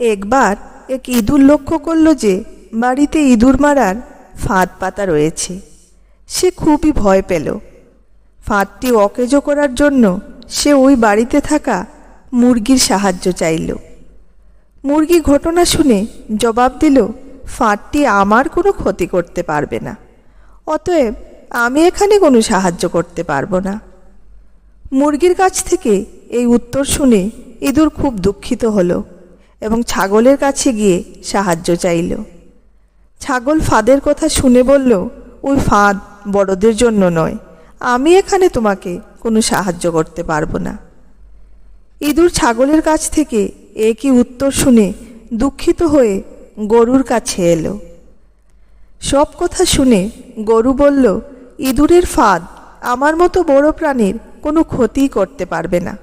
একবার এক ইঁদুর লক্ষ্য করল যে বাড়িতে ইঁদুর মারার ফাঁদ পাতা রয়েছে। সে খুবই ভয় পেল। ফাঁদটি অকেজো করার জন্য সে ওই বাড়িতে থাকা মুরগির সাহায্য চাইল। মুরগি ঘটনা শুনে জবাব দিল, ফাঁদটি আমার কোনো ক্ষতি করতে পারবে না। অতএব আমি এখানে কোনো সাহায্য করতে পারব না। মুরগির কাছ থেকে এই উত্তর শুনে ইঁদুর খুব দুঃখিত হলো। এবং ছাগলের কাছে গিয়ে সাহায্য চাইল। ছাগল ফাঁদের কথা শুনে বলল, ওই ফাঁদ বড়দের জন্য নয়। আমি এখানে তোমাকে কোনো সাহায্য করতে পারব না। ইঁদুর ছাগলের কাছ থেকে একই উত্তর শুনে দুঃখিত হয়ে গরুর কাছে এলো। সব কথা শুনে গরু বলল, ইঁদুরের ফাঁদ আমার মতো বড় প্রাণীর কোনো ক্ষতিই করতে পারবে না।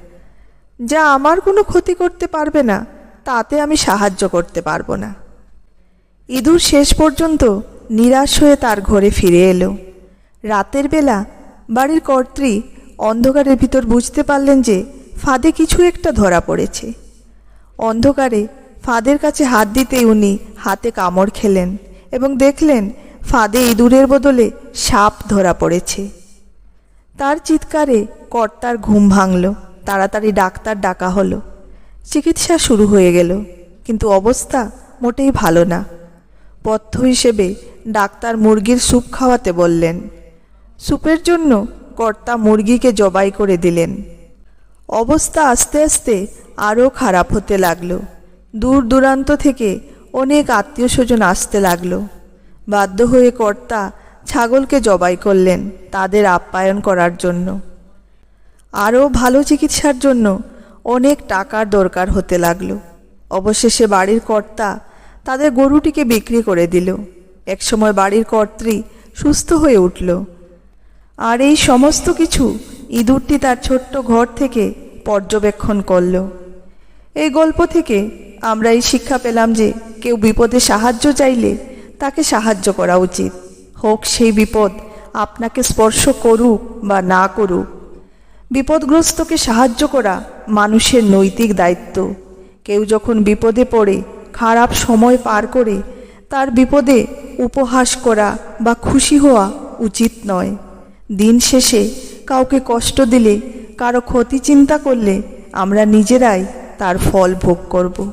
যা আমার কোনো ক্ষতি করতে পারবে না তাতে আমি সাহায্য করতে পারব না। ইঁদুর শেষ পর্যন্ত নিরাশ হয়ে তার ঘরে ফিরে এলো। রাতের বেলা বাড়ির কর্ত্রী অন্ধকারের ভিতর বুঝতে পারলেন যে ফাঁদে কিছু একটা ধরা পড়েছে। অন্ধকারে ফাঁদের কাছে হাত দিতেই উনি হাতে কামড় খেলেন এবং দেখলেন ফাঁদে ইঁদুরের বদলে সাপ ধরা পড়েছে। তার চিৎকারে কর্তার ঘুম ভাঙল, তাড়াতাড়ি ডাক্তার ডাকা হলো। চিকিৎসা শুরু হয়ে গেল, কিন্তু অবস্থা মোটেই ভালো না। পথ্য হিসেবে ডাক্তার মুরগির স্যুপ খাওয়াতে বললেন। স্যুপের জন্য কর্তা মুরগিকে জবাই করে দিলেন। অবস্থা আস্তে আস্তে আরও খারাপ হতে লাগল। দূর দূরান্ত থেকে অনেক আত্মীয় স্বজন আসতে লাগল। বাধ্য হয়ে কর্তা ছাগলকে জবাই করলেন তাদের আপ্যায়ন করার জন্য। আরও ভালো চিকিৎসার জন্য অনেক টাকার দরকার হতে লাগল। অবশেষে বাড়ির কর্তা তাদের গরুটিকে বিক্রি করে দিল। একসময় বাড়ির কর্ত্রী সুস্থ হয়ে উঠল। আর এই সমস্ত কিছু ইঁদুরটি তার ছোট্ট ঘর থেকে পর্যবেক্ষণ করল। এই গল্প থেকে আমরা এই শিক্ষা পেলাম যে কেউ বিপদে সাহায্য চাইলে তাকে সাহায্য করা উচিত। হোক সেই বিপদ আপনাকে স্পর্শ করুক বা না করুক। বিপদগ্রস্তকে সাহায্য করা মানুষের নৈতিক দায়িত্ব। কেউ যখন বিপদে পড়ে, খারাপ সময় পার করে, তার বিপদে উপহাস করা বা খুশি হওয়া উচিত নয়। দিন শেষে কাউকে কষ্ট দিলে, কারও ক্ষতি চিন্তা করলে আমরা নিজেরাই তার ফল ভোগ করব।